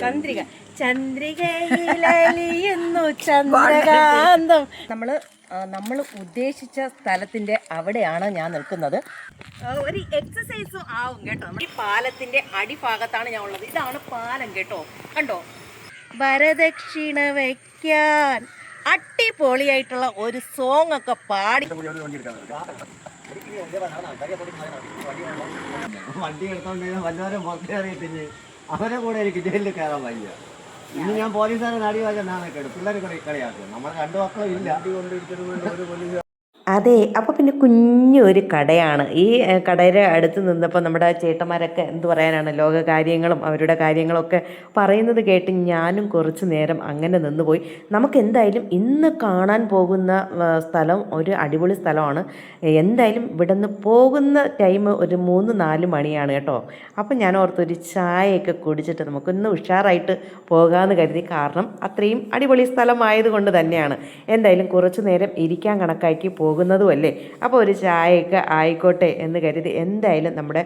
ചന്ദ്രിക. ചന്ദ്രികയിലലിയുന്നു ചന്ദ്രകാന്തം. നമ്മൾ നമ്മൾ ഉദ്ദേശിച്ച സ്ഥലത്തിന്റെ അവിടെയാണ് ഞാൻ നിൽക്കുന്നത്. ഒരു എക്സസൈസും ആവും കേട്ടോ. നമ്മുടെ ഈ പാലത്തിന്റെ അടിഭാഗത്താണ് ഞാൻ ഉള്ളത്. ഇതാണ് പാലം കേട്ടോ. കണ്ടോ? വരദക്ഷിണ വയ്ക്കാൻ അടിപൊളിയായിട്ടുള്ള ഒരു സോങ് ഒക്കെ പാടി. വണ്ടി എടുത്തോണ്ട് വല്ലവരും പുറത്തേ അറിയത്തില്ല അവരെ കൂടെ എനിക്ക് ജയിലിൽ കയറാൻ വയ്യ. ഇനി ഞാൻ പോലീസുകാരെ നാടി വാങ്ങാൻ നാളെ കേടും പിള്ളേർ കൂടെ കളിയാക്കും നമ്മുടെ രണ്ടു മക്കളും ഇല്ല. അതെ അപ്പോൾ പിന്നെ കുഞ്ഞു ഒരു കടയാണ്. ഈ കടയുടെ അടുത്ത് നിന്നപ്പോൾ നമ്മുടെ ചേട്ടന്മാരൊക്കെ എന്ത് പറയാനാണ് ലോക കാര്യങ്ങളും അവരുടെ കാര്യങ്ങളൊക്കെ പറയുന്നത് കേട്ട് ഞാനും കുറച്ച് നേരം അങ്ങനെ നിന്നുപോയി. നമുക്ക് എന്തായാലും ഇന്ന് കാണാൻ പോകുന്ന സ്ഥലം ഒരു അടിപൊളി സ്ഥലമാണ്. എന്തായാലും ഇവിടെ നിന്ന് പോകുന്ന ടൈം ഒരു മൂന്ന് നാല് മണിയാണ് കേട്ടോ. അപ്പോൾ ഞാൻ ഓർത്തൊരു ചായയൊക്കെ കുടിച്ചിട്ട് നമുക്കൊന്ന് ഉഷാറായിട്ട് പോകാമെന്ന് കരുതി. കാരണം അത്രയും അടിപൊളി സ്ഥലമായതുകൊണ്ട് തന്നെയാണ്. എന്തായാലും കുറച്ച് നേരം ഇരിക്കാൻ കണക്കാക്കി പോകുന്നതുമല്ലേ? അപ്പോൾ ഒരു ചായയൊക്കെ ആയിക്കോട്ടെ എന്ന് കരുതി എന്തായാലും നമ്മുടെ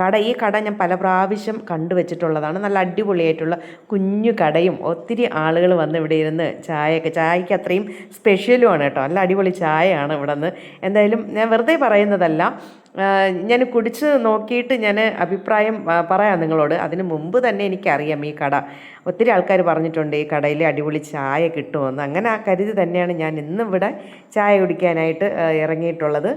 കട ഈ കട ഞാൻ പല പ്രാവശ്യം കണ്ടുവച്ചിട്ടുള്ളതാണ്. നല്ല അടിപൊളിയായിട്ടുള്ള കുഞ്ഞു കടയും. ഒത്തിരി ആളുകൾ വന്ന് ഇവിടെ ഇരുന്ന് ചായയൊക്കെ ചായയ്ക്ക് അത്രയും സ്പെഷ്യലുമാണ് കേട്ടോ. നല്ല അടിപൊളി ചായയാണ് ഇവിടെ നിന്ന് എന്തായാലും ഞാൻ വെറുതെ പറയുന്നതല്ല. ഞാൻ കുടിച്ച് നോക്കിയിട്ട് ഞാൻ അഭിപ്രായം പറയാം നിങ്ങളോട്. അതിന് മുമ്പ് തന്നെ എനിക്കറിയാം ഈ കട. ഒത്തിരി ആൾക്കാർ പറഞ്ഞിട്ടുണ്ട് ഈ കടയിൽ അടിപൊളി ചായ കിട്ടുമെന്ന്. അങ്ങനെ ആ കരുതി തന്നെയാണ് ഞാൻ ഇന്നും ഇവിടെ ചായ കുടിക്കാനായിട്ട് ഇറങ്ങിയിട്ടുള്ളത്.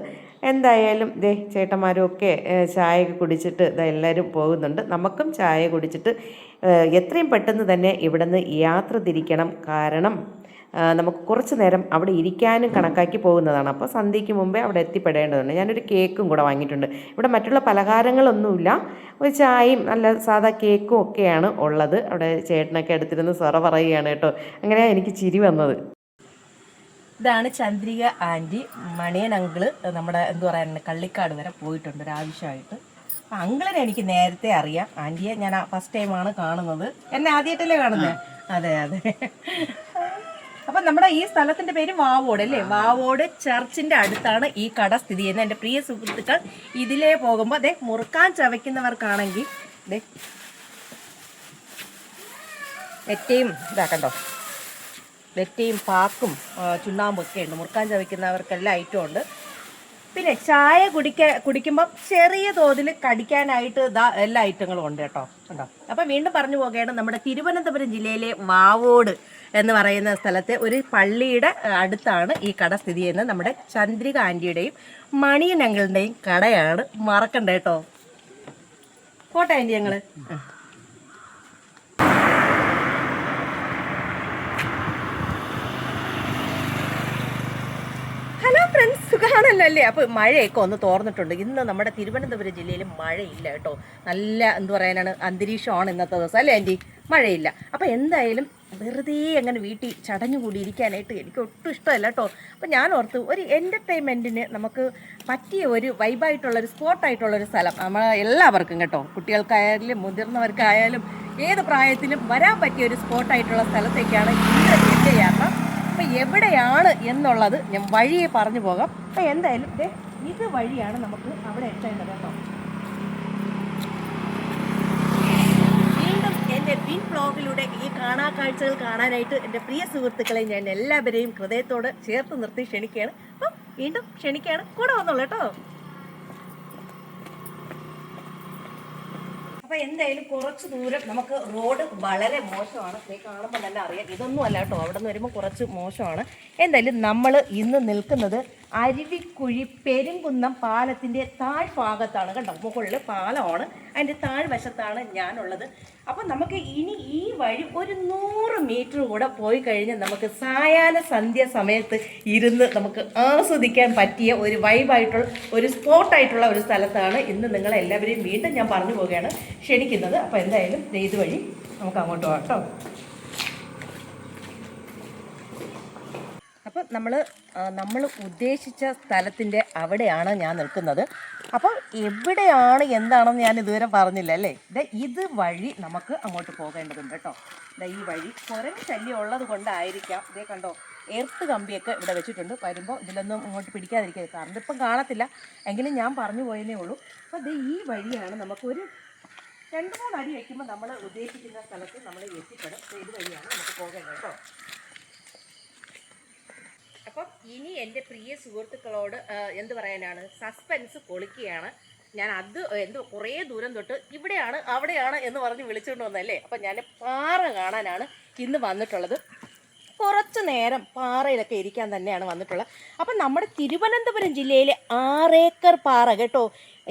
എന്തായാലും ദേ ചേട്ടന്മാരും ഒക്കെ ചായ കുടിച്ചിട്ട് ഇതാ എല്ലാവരും പോകുന്നുണ്ട്. നമുക്കും ചായ കുടിച്ചിട്ട് എത്രയും പെട്ടെന്ന് തന്നെ ഇവിടെ നിന്ന് യാത്ര തിരിക്കണം. കാരണം നമുക്ക് കുറച്ച് നേരം അവിടെ ഇരിക്കാനും കണക്കാക്കി പോകുന്നതാണ്. അപ്പോൾ സന്ധ്യയ്ക്ക് മുമ്പേ അവിടെ എത്തിപ്പെടേണ്ടതുണ്ട്. ഞാനൊരു കേക്കും കൂടെ വാങ്ങിയിട്ടുണ്ട്. ഇവിടെ മറ്റുള്ള പലഹാരങ്ങളൊന്നുമില്ല. ഒരു ചായയും നല്ല സാധാ കേക്കും ഒക്കെയാണ് ഉള്ളത്. അവിടെ ചേട്ടനൊക്കെ എടുത്തിരുന്ന് സൊറ പറയുകയാണ് കേട്ടോ. അങ്ങനെയാണ് എനിക്ക് ചിരി വന്നത്. ഇതാണ് ചന്ദ്രിക ആന്റി. മണിയൻ അങ്കിൾ നമ്മുടെ എന്തു പറയാനുണ്ട് കള്ളിക്കാട് വരെ പോയിട്ടുണ്ട് ഒരാവശ്യമായിട്ട് അപ്പം അങ്കിളിനെ എനിക്ക് നേരത്തെ അറിയാം. ആന്റിയെ ഞാൻ ഫസ്റ്റ് ടൈമാണ് കാണുന്നത്. എന്നെ ആദ്യമായിട്ടല്ലേ കാണുന്നത് അതെ അതെ. അപ്പം നമ്മുടെ ഈ സ്ഥലത്തിന്റെ പേര് വാവോട് അല്ലേ? വാവോട് ചർച്ചിന്റെ അടുത്താണ് ഈ കട സ്ഥിതി ചെയ്യുന്നത്. എന്റെ പ്രിയ സുഹൃത്തുക്കൾ ഇതിലേ പോകുമ്പോൾ അതെ മുറുക്കാൻ ചവയ്ക്കുന്നവർക്കാണെങ്കിൽ വെറ്റയും ഇതാക്കണ്ടോ വെറ്റയും പാക്കും ആ, ചുണ്ണാമ്പും ഒക്കെ ഉണ്ട്. മുറുക്കാൻ ചവയ്ക്കുന്നവർക്കെല്ലാം ഐറ്റം ഉണ്ട്. പിന്നെ ചായ കുടിക്ക കുടിക്കുമ്പോൾ ചെറിയ തോതിൽ കടിക്കാനായിട്ട് ഇതാ എല്ലാ ഐറ്റങ്ങളും ഉണ്ട് കേട്ടോ. ഉണ്ടോ അപ്പം വീണ്ടും പറഞ്ഞു പോകുകയാണ് നമ്മുടെ തിരുവനന്തപുരം ജില്ലയിലെ വാവോട്. എന്ന് പറയുന്ന സ്ഥലത്തെ ഒരു പള്ളിയുടെ അടുത്താണ് ഈ കട സ്ഥിതി ചെയ്യുന്നത്. നമ്മുടെ ചന്ദ്രിക ആന്റിയുടെയും മണിയൻ അങ്കിളിന്റെയും കടയാണ്. മറക്കണ്ട കേട്ടോ. പോട്ടെ ആന്റി ഞങ്ങൾ ഫ്രണ്ട്സ് അല്ലേ? അപ്പോൾ മഴയൊക്കെ ഒന്ന് തോർന്നിട്ടുണ്ട്. ഇന്ന് നമ്മുടെ തിരുവനന്തപുരം ജില്ലയിൽ മഴയില്ല കേട്ടോ. നല്ല എന്ത് പറയാനാണ് അന്തരീക്ഷമാണ് ഇന്നത്തെ ദിവസം. അല്ലേ ആന്റി മഴയില്ല. അപ്പോൾ എന്തായാലും വെറുതെ അങ്ങനെ വീട്ടിൽ ചടഞ്ഞുകൂടി ഇരിക്കാനായിട്ട് എനിക്ക് ഒട്ടും ഇഷ്ടമല്ല കേട്ടോ. അപ്പം ഞാൻ ഓർത്തു ഒരു എന്റർടൈൻമെന്റിന് നമുക്ക് പറ്റിയ ഒരു വൈബായിട്ടുള്ളൊരു സ്പോട്ടായിട്ടുള്ളൊരു സ്ഥലം നമ്മൾ എല്ലാവർക്കും കേട്ടോ. കുട്ടികൾക്കായാലും മുതിർന്നവർക്കായാലും ഏത് പ്രായത്തിലും വരാൻ പറ്റിയ ഒരു സ്പോട്ടായിട്ടുള്ള സ്ഥലത്തേക്കാണ് ഇന്ന് എന്റെ യാത്ര. അപ്പം എവിടെയാണ് എന്നുള്ളത് ഞാൻ വഴിയെ പറഞ്ഞു പോകാം. അപ്പം എന്തായാലും ഇത് വഴിയാണ് നമുക്ക് അവിടെ എത്തേണ്ടത് കേട്ടോ വീണ്ടും എന്റെ പിൻ ബ്ലോഗിലൂടെ ഈ കാണാ കാഴ്ചകൾ കാണാനായിട്ട് എന്റെ പ്രിയ സുഹൃത്തുക്കളെ ഞാൻ എല്ലാവരെയും ഹൃദയത്തോട് ചേർത്ത് നിർത്തി ക്ഷണിക്കുകയാണ്. അപ്പം വീണ്ടും ക്ഷണിക്കുകയാണ്. കൂടെ വന്നോളൂ കേട്ടോ. അപ്പൊ എന്തായാലും കുറച്ച് ദൂരം നമുക്ക് റോഡ് വളരെ മോശമാണ്. നീ കാണുമ്പോൾ തന്നെ അറിയാം. ഇതൊന്നും അല്ല കേട്ടോ. അവിടെ നിന്ന് വരുമ്പോൾ കുറച്ച് മോശമാണ്. എന്തായാലും നമ്മൾ ഇന്ന് നിൽക്കുന്നത് അരുവിക്കുഴി പെരുംകുന്നം പാലത്തിന്റെ താഴ്ഭാഗത്താണ്. കണ്ടോ? മുകളിൽ പാലമാണ്. അതിന്റെ താഴ്വശത്താണ് ഞാനുള്ളത്. അപ്പം നമുക്ക് ഇനി ഈ വഴി ഒരു നൂറ് മീറ്റർ കൂടെ പോയി കഴിഞ്ഞ് നമുക്ക് സായാഹ്ന സന്ധ്യ സമയത്ത് ഇരുന്ന് നമുക്ക് ആസ്വദിക്കാൻ പറ്റിയ ഒരു വൈബായിട്ടുള്ള ഒരു സ്പോട്ടായിട്ടുള്ള ഒരു സ്ഥലത്താണ് ഇന്ന് നിങ്ങളെല്ലാവരെയും വീണ്ടും ഞാൻ പറഞ്ഞു പോവുകയാണ് ക്ഷണിക്കുന്നത്. അപ്പോൾ എന്തായാലും ഇതുവഴി നമുക്ക് അങ്ങോട്ട് പോകാം കേട്ടോ. നമ്മൾ നമ്മൾ ഉദ്ദേശിച്ച സ്ഥലത്തിന്റെ അവിടെയാണ് ഞാൻ നിൽക്കുന്നത്. അപ്പോൾ എവിടെയാണ് എന്താണെന്ന് ഞാൻ ഇതുവരെ പറഞ്ഞില്ല അല്ലേ? ഇത് വഴി നമുക്ക് അങ്ങോട്ട് പോകേണ്ടതുണ്ട് കേട്ടോ. ഈ വഴി കുരങ്ങ് ശല്യം ഉള്ളത് കൊണ്ടായിരിക്കാം. ഇതേ കണ്ടോ? എർത്ത് കമ്പിയൊക്കെ ഇവിടെ വെച്ചിട്ടുണ്ട്. വരുമ്പോൾ ഇതിലൊന്നും അങ്ങോട്ട് പിടിക്കാതിരിക്കരുത് കാരണം ഇപ്പം കാണത്തില്ല. എങ്കിലും ഞാൻ പറഞ്ഞു പോയതേ ഉള്ളൂ. അപ്പോൾ ദേ ഈ വഴിയാണ് നമുക്കൊരു രണ്ട് മൂന്ന് അടി വയ്ക്കുമ്പോൾ നമ്മൾ ഉദ്ദേശിക്കുന്ന സ്ഥലത്ത് നമ്മൾ എത്തിപ്പെടും. ഇത് വഴിയാണ് നമുക്ക് പോകേണ്ടത് കേട്ടോ. അപ്പം ഇനി എന്റെ പ്രിയ സുഹൃത്തുക്കളോട് എന്ത് പറയാനാണ്? സസ്പെൻസ് പൊളിക്കുകയാണ്. ഞാൻ അത് എന്തോ കുറേ ദൂരം തൊട്ട് ഇവിടെയാണ് അവിടെയാണ് എന്ന് പറഞ്ഞ് വിളിച്ചുകൊണ്ട് വന്നല്ലേ അപ്പം ഞാൻ പാറ കാണാനാണ് ഇന്ന് വന്നിട്ടുള്ളത്. കുറച്ച് നേരം പാറയിലൊക്കെ ഇരിക്കാൻ തന്നെയാണ് വന്നിട്ടുള്ളത്. അപ്പം നമ്മുടെ തിരുവനന്തപുരം ജില്ലയിലെ ആറേക്കർ പാറ കേട്ടോ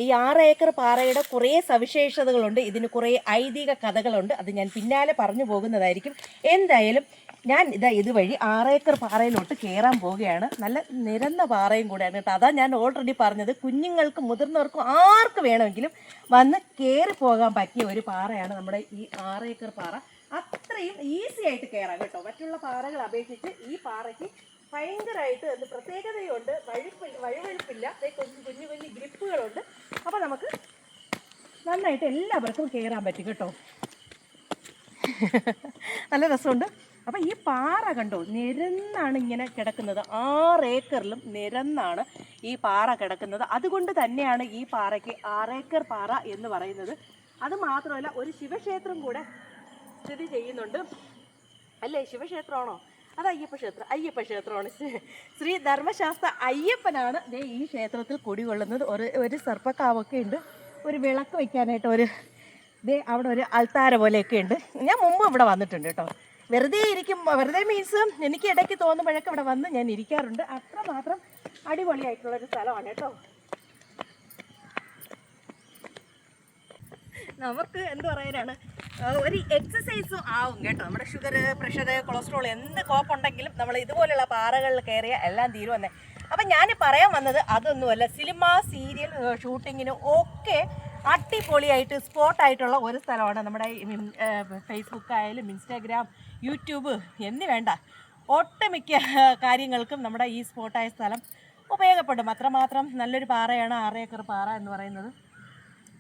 ഈ ആറ് ഏക്കർ പാറയുടെ കുറേ സവിശേഷതകളുണ്ട്. ഇതിന് കുറേ ഐതിഹ്യ കഥകളുണ്ട്. അത് ഞാൻ പിന്നാലെ പറഞ്ഞു പോകുന്നതായിരിക്കും. എന്തായാലും ഞാൻ ഇതാ ഇതുവഴി ആറേക്കർ പാറയിലോട്ട് കയറാൻ പോവുകയാണ്. നല്ല നിരന്ന പാറയും കൂടെയാണ് കേട്ടോ. അതാ ഞാൻ ഓൾറെഡി പറഞ്ഞത്. കുഞ്ഞുങ്ങൾക്കും മുതിർന്നവർക്കും ആർക്ക് വേണമെങ്കിലും വന്ന് കയറി പോകാൻ പറ്റിയ ഒരു പാറയാണ് നമ്മുടെ ഈ ആറേക്കർ പാറ. അത്രയും ഈസി ആയിട്ട് കയറാം കേട്ടോ. മറ്റുള്ള പാറകൾ അപേക്ഷിച്ച് ഈ പാറയ്ക്ക് ഭയങ്കരമായിട്ട് അത് പ്രത്യേകതയുണ്ട്? വഴുപ്പില്ല വഴുവഴുപ്പില്ല. കുഞ്ഞു കുഞ്ഞു കുഞ്ഞു ഗ്രിപ്പുകളുണ്ട്. അപ്പോൾ നമുക്ക് നന്നായിട്ട് എല്ലാവർക്കും കയറാൻ പറ്റും കേട്ടോ. നല്ല രസമുണ്ട്. അപ്പം ഈ പാറ കണ്ടോ? നിരന്നാണ് ഇങ്ങനെ കിടക്കുന്നത്. ആറ് ഏക്കറിലും നിരന്നാണ് ഈ പാറ കിടക്കുന്നത്. അതുകൊണ്ട് തന്നെയാണ് ഈ പാറയ്ക്ക് ആറേക്കർ പാറ എന്ന് പറയുന്നത്. അത് മാത്രമല്ല ഒരു ശിവക്ഷേത്രം കൂടെ സ്ഥിതി ചെയ്യുന്നുണ്ട്. അല്ലേ? ശിവക്ഷേത്രമാണോ? അത് അയ്യപ്പ ക്ഷേത്രം അയ്യപ്പ ക്ഷേത്രമാണ്. ശ്രീ- ധർമ്മശാസ്ത്ര അയ്യപ്പനാണ് ദേ ഈ ക്ഷേത്രത്തിൽ കുടികൊള്ളുന്നത്. ഒരു ഒരു സർപ്പക്കാവൊക്കെ ഉണ്ട്. ഒരു വിളക്ക് വയ്ക്കാനായിട്ട് ഒരു ദേ അവിടെ ഒരു അൾത്താര പോലെയൊക്കെ ഉണ്ട്. ഞാൻ മുമ്പ് ഇവിടെ വന്നിട്ടുണ്ട് കേട്ടോ. വെറുതെ ഇരിക്കും വെറുതെ മീൻസ് എനിക്ക് ഇടയ്ക്ക് തോന്നുമ്പോഴൊക്കെ ഇവിടെ വന്ന് ഞാൻ ഇരിക്കാറുണ്ട്. അത്രമാത്രം അടിപൊളിയായിട്ടുള്ള ഒരു സ്ഥലമാണ് കേട്ടോ. നമുക്ക് എന്ത് പറയാനാണ്? ഒരു എക്സസൈസും ആവും കേട്ടോ. നമ്മുടെ ഷുഗർ പ്രഷർ കൊളസ്ട്രോൾ എന്ത് കോപ്പുണ്ടെങ്കിലും നമ്മൾ ഇതുപോലെയുള്ള പാറകളിൽ കയറിയ എല്ലാം തീരുവന്നേ അപ്പം ഞാൻ പറയാൻ വന്നത് അതൊന്നുമല്ല. സിനിമ സീരിയൽ ഷൂട്ടിങ്ങിനും ഒക്കെ അടിപൊളിയായിട്ട് സ്പോട്ടായിട്ടുള്ള ഒരു സ്ഥലമാണ് നമ്മുടെ ഫേസ്ബുക്ക് ആയാലും ഇൻസ്റ്റാഗ്രാം യൂട്യൂബ് എന്ന് വേണ്ട. ഒട്ടുമിക്ക കാര്യങ്ങൾക്കും നമ്മുടെ ഈ സ്പോട്ടായ സ്ഥലം ഉപയോഗപ്പെടും. അത്രമാത്രം നല്ലൊരു പാറയാണ് ആറേക്കർ പാറ എന്ന് പറയുന്നത്.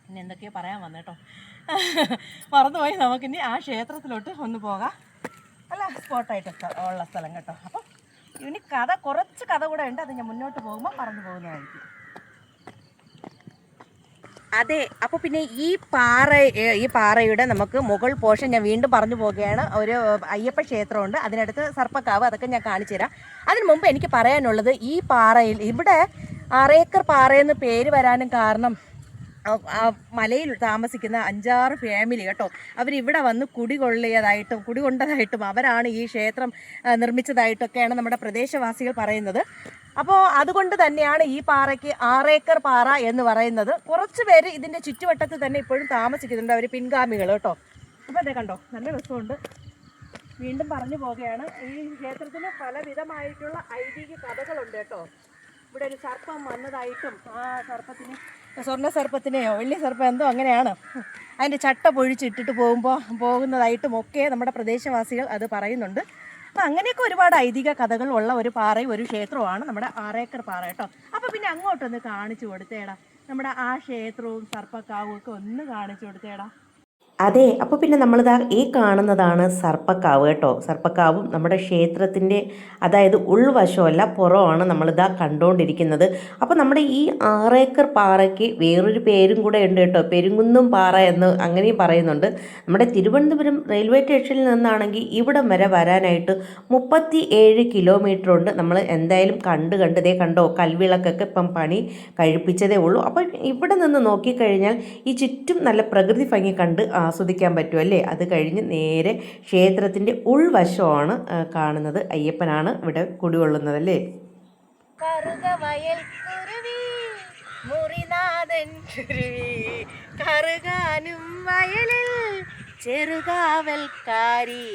പിന്നെ എന്തൊക്കെയോ പറയാൻ വന്നേട്ടോ മറന്നുപോയി. നമുക്കിനി ആ ക്ഷേത്രത്തിലോട്ട് ഒന്ന് പോകാം. അല്ല സ്പോട്ടായിട്ട് ഉള്ള സ്ഥലം കേട്ടോ. അപ്പം ഇനി കഥ കുറച്ച് കഥ കൂടെ ഉണ്ട്. അത് ഞാൻ മുന്നോട്ട് പോകുമ്പോൾ പറഞ്ഞു പോകുന്നതായിരിക്കും. അതെ അപ്പോൾ പിന്നെ ഈ പാറ ഈ പാറയുടെ നമുക്ക് മുകൾ പോഷൻ ഞാൻ വീണ്ടും പറഞ്ഞു പോവുകയാണ് ഒരു അയ്യപ്പ ക്ഷേത്രമുണ്ട്. അതിനടുത്ത് സർപ്പക്കാവ്. അതൊക്കെ ഞാൻ കാണിച്ചു തരാം. അതിന് മുമ്പ് എനിക്ക് പറയാനുള്ളത് ഈ പാറയിൽ ഇവിടെ ആറേക്കർ പാറയെന്ന് പേര് വരാനും കാരണം ആ- മലയിൽ താമസിക്കുന്ന അഞ്ചാറ് ഫാമിലി കേട്ടോ. അവരിവിടെ വന്ന് കുടികൊള്ളിയതായിട്ടും കുടികൊണ്ടതായിട്ടും അവരാണ് ഈ ക്ഷേത്രം നിർമ്മിച്ചതായിട്ടൊക്കെയാണ് നമ്മുടെ പ്രദേശവാസികൾ പറയുന്നത്. അപ്പോൾ അതുകൊണ്ട് തന്നെയാണ് ഈ പാറയ്ക്ക് ആറേക്കർ പാറ എന്ന് പറയുന്നത്. കുറച്ച് പേര് ഇതിന്റെ ചുറ്റുവട്ടത്ത് തന്നെ ഇപ്പോഴും താമസിക്കുന്നുണ്ട് അവർ പിൻഗാമികൾ കേട്ടോ. അപ്പോൾ അതെ കണ്ടോ നല്ല രസമുണ്ട്. വീണ്ടും പറഞ്ഞു പോവുകയാണ്. ഈ ക്ഷേത്രത്തിന് പലവിധമായിട്ടുള്ള ഐതിഹ്യ കഥകളുണ്ട് കേട്ടോ. ഇവിടെ ഒരു സർപ്പം വന്നതായിട്ടും ആ സർപ്പത്തിന് സ്വർണ സർപ്പത്തിനെയോ വലിയ സർപ്പം എന്തോ അങ്ങനെയാണ്. അതിന്റെ ചട്ട പൊഴിച്ചിട്ടിട്ട് പോകുമ്പോൾ പോകുന്നതായിട്ടും ഒക്കെ നമ്മുടെ പ്രദേശവാസികൾ അത് പറയുന്നുണ്ട്. അപ്പം അങ്ങനെയൊക്കെ ഒരുപാട് ഐതിഹ്യ കഥകൾ ഉള്ള ഒരു പാറയും ഒരു ക്ഷേത്രമാണ് നമ്മുടെ ആറേക്കർ പാറ കേട്ടോ. അപ്പോൾ പിന്നെ അങ്ങോട്ടൊന്ന് കാണിച്ചു കൊടുത്തേടാ. നമ്മുടെ ആ ക്ഷേത്രവും സർപ്പക്കാവും ഒക്കെ ഒന്ന് കാണിച്ചു കൊടുത്തേടാ. അതെ അപ്പോൾ പിന്നെ നമ്മളിതാ ഈ കാണുന്നതാണ് സർപ്പക്കാവ് കേട്ടോ. സർപ്പക്കാവും നമ്മുടെ ക്ഷേത്രത്തിന്റെ അതായത് ഉൾവശമല്ല പുറമാണ് നമ്മളിതാ കണ്ടുകൊണ്ടിരിക്കുന്നത് അപ്പോൾ നമ്മുടെ ഈ ആറേക്കർ പാറയ്ക്ക് വേറൊരു പേരും കൂടെ ഉണ്ട് കേട്ടോ. പെരുങ്കുന്നം പാറ എന്ന് അങ്ങനെയും പറയുന്നുണ്ട്. നമ്മുടെ തിരുവനന്തപുരം റെയിൽവേ സ്റ്റേഷനിൽ നിന്നാണെങ്കിൽ ഇവിടം വരെ വരാനായിട്ട് മുപ്പത്തി ഏഴ് കിലോമീറ്റർ ഉണ്ട്. നമ്മൾ എന്തായാലും കണ്ട് കണ്ടതേ കണ്ടോ കൽവിളക്കൊക്കെ ഇപ്പം പണി കഴിപ്പിച്ചതേ ഉള്ളൂ. അപ്പോൾ ഇവിടെ നിന്ന് നോക്കിക്കഴിഞ്ഞാൽ ഈ ചുറ്റും നല്ല പ്രകൃതി ഭംഗി കണ്ട് ആസ്വദിക്കാൻ പറ്റും അല്ലേ? അത് കഴിഞ്ഞ് നേരെ ക്ഷേത്രത്തിന്റെ ഉൾവശമാണ് കാണുന്നത്. അയ്യപ്പനാണ് ഇവിടെ കുടികൊള്ളുന്നത് അല്ലേ? മുറിനാഥൻ കറുകാനും വയലിൽ ചെറുകാവൽക്കാരി.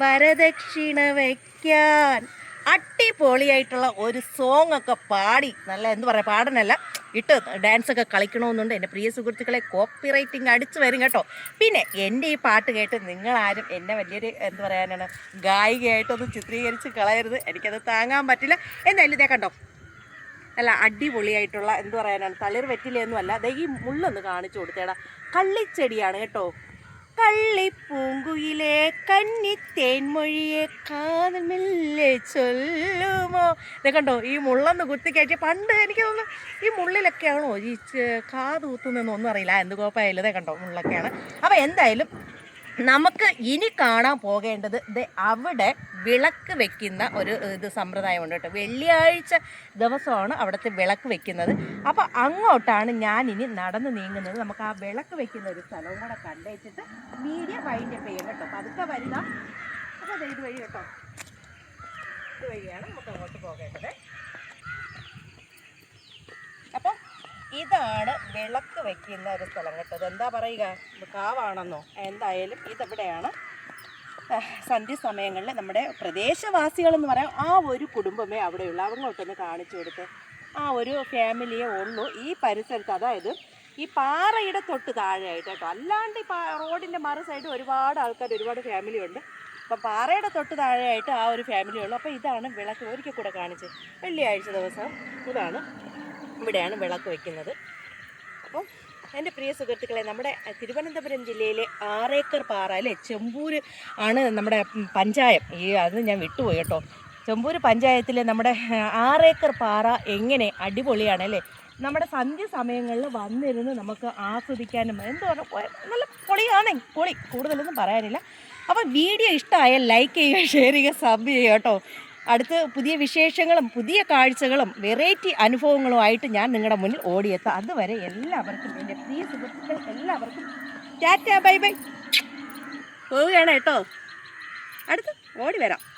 വരദക്ഷിണ വയ്ക്കാൻ. അടിപൊളിയായിട്ടുള്ള ഒരു സോങ് ഒക്കെ പാടി. നല്ല എന്ത് പറയാ പാടാനല്ല. ഇട്ട് ഡാൻസ് ഒക്കെ കളിക്കണമെന്നുണ്ട്. എന്റെ പ്രിയ സുഹൃത്തുക്കളെ കോപ്പി റൈറ്റിംഗ് അടിച്ചു വരും കേട്ടോ. പിന്നെ എന്റെ ഈ പാട്ട് കേട്ട് നിങ്ങളാരും എന്നെ വലിയൊരു എന്ത് പറയാനാണ് ഗായികയായിട്ടൊന്നും ചിത്രീകരിച്ച് കളയരുത്. എനിക്കത് താങ്ങാൻ പറ്റില്ല. എന്തായാലും ഇതേ കണ്ടോ? അല്ല അടിപൊളിയായിട്ടുള്ള എന്ത് പറയാനാണ് തളിർ വെറ്റിലയൊന്നും അല്ല ദേ ഈ മുള്ളൊന്ന് കാണിച്ചു കൊടുത്തേടാ. കള്ളിച്ചെടിയാണ് കേട്ടോ. കള്ളിപ്പൂങ്കുയിലെ കന്നിത്തേൻമൊഴിയെ കാതമില്ലേ ചൊല്ലുമോ? ഇത് കണ്ടോ? ഈ മുള്ളൊന്ന് കുത്തിക്കയറ്റി പണ്ട് എനിക്ക് തോന്നുന്നു ഈ മുള്ളിലൊക്കെയാണോ ഈ കാത് കുത്തുന്നതെന്നൊന്നും അറിയില്ല. എന്ത് കോപ്പായാലും ഇതേ കണ്ടോ? മുള്ളൊക്കെയാണ്. അപ്പോൾ എന്തായാലും നമുക്ക് ഇനി കാണാൻ പോകേണ്ടത് അവിടെ വിളക്ക് വെക്കുന്ന ഒരു ഇത് സമ്പ്രദായമുണ്ട് കേട്ടോ. വെള്ളിയാഴ്ച ദിവസമാണ് അവിടുത്തെ വിളക്ക് വെക്കുന്നത്. അപ്പോൾ അങ്ങോട്ടാണ് ഞാൻ ഇനി നടന്ന് നീങ്ങുന്നത്. നമുക്ക് ആ വിളക്ക് വെക്കുന്ന ഒരു സ്ഥലവും കൂടെ കണ്ടേച്ചിട്ട് വീഡിയോ വൈൻഡപ്പ് ചെയ്യാം കേട്ടോ. പതുക്കെ വരിക. അപ്പോൾ ഇത് വഴി കേട്ടോ. ഇത് വഴിയാണ് നമുക്ക് അങ്ങോട്ട് പോകേണ്ടത്. അപ്പം ഇതാണ് വിളക്ക് വെക്കുന്ന ഒരു സ്ഥലം കേട്ടോ. എന്താ പറയുക? കാവാണെന്നോ? എന്തായാലും ഇതെവിടെയാണ്? സന്ധ്യ സമയങ്ങളിൽ നമ്മുടെ പ്രദേശവാസികളെന്ന് പറയാം ആ ഒരു കുടുംബമേ അവിടെയുള്ളൂ. അവങ്ങോട്ടൊന്ന് കാണിച്ചു കൊടുത്ത് ആ ഒരു ഫാമിലിയെ ഉള്ളൂ. ഈ പരിസരത്ത് അതായത് ഈ പാറയുടെ തൊട്ട് താഴെയായിട്ട് കേട്ടോ. അല്ലാണ്ട് ഈ റോഡിന്റെ മറു സൈഡ് ഒരുപാട് ആൾക്കാർ ഒരുപാട് ഫാമിലി ഉണ്ട് അപ്പം പാറയുടെ തൊട്ട് താഴെയായിട്ട് ആ ഒരു ഫാമിലി ഉള്ളൂ. അപ്പോൾ ഇതാണ് വിളക്ക്. ഒരിക്കൽ കൂടെ കാണിച്ച് വെള്ളിയാഴ്ച ദിവസം ഇതാണ് ഇവിടെയാണ് വിളക്ക് വയ്ക്കുന്നത് അപ്പം എന്റെ പ്രിയ സുഹൃത്തുക്കളെ നമ്മുടെ തിരുവനന്തപുരം ജില്ലയിലെ ആറേക്കർ പാറ അല്ലേ? ചെമ്പൂർ ആണ് നമ്മുടെ പഞ്ചായം. ഈ അത് ഞാൻ വിട്ടുപോയി കേട്ടോ. ചെമ്പൂർ പഞ്ചായത്തിലെ നമ്മുടെ ആറേക്കർ പാറ എങ്ങനെ അടിപൊളിയാണ് അല്ലേ? നമ്മുടെ സന്ധ്യ സമയങ്ങളിൽ വന്നിരുന്ന് നമുക്ക് ആസ്വദിക്കാനും എന്ത് പറഞ്ഞാൽ നല്ല പൊളിയാണ്. പൊളി. കൂടുതലൊന്നും പറയാനില്ല. അപ്പോൾ വീഡിയോ ഇഷ്ടമായാൽ ലൈക്ക് ചെയ്യുക ഷെയർ ചെയ്യുക സബ് ചെയ്യുക കേട്ടോ. അടുത്ത് പുതിയ വിശേഷങ്ങളും പുതിയ കാഴ്ചകളും വെറൈറ്റി അനുഭവങ്ങളുമായിട്ട് ഞാൻ നിങ്ങളുടെ മുന്നിൽ ഓടിയെത്താം. അതുവരെ എല്ലാവർക്കും എന്റെ പ്രിയ സുഹൃത്തുക്കൾ എല്ലാവർക്കും ടാറ്റ ബൈ ബൈ. പോവുകയാണ് കേട്ടോ. അടുത്ത് ഓടി വരാം.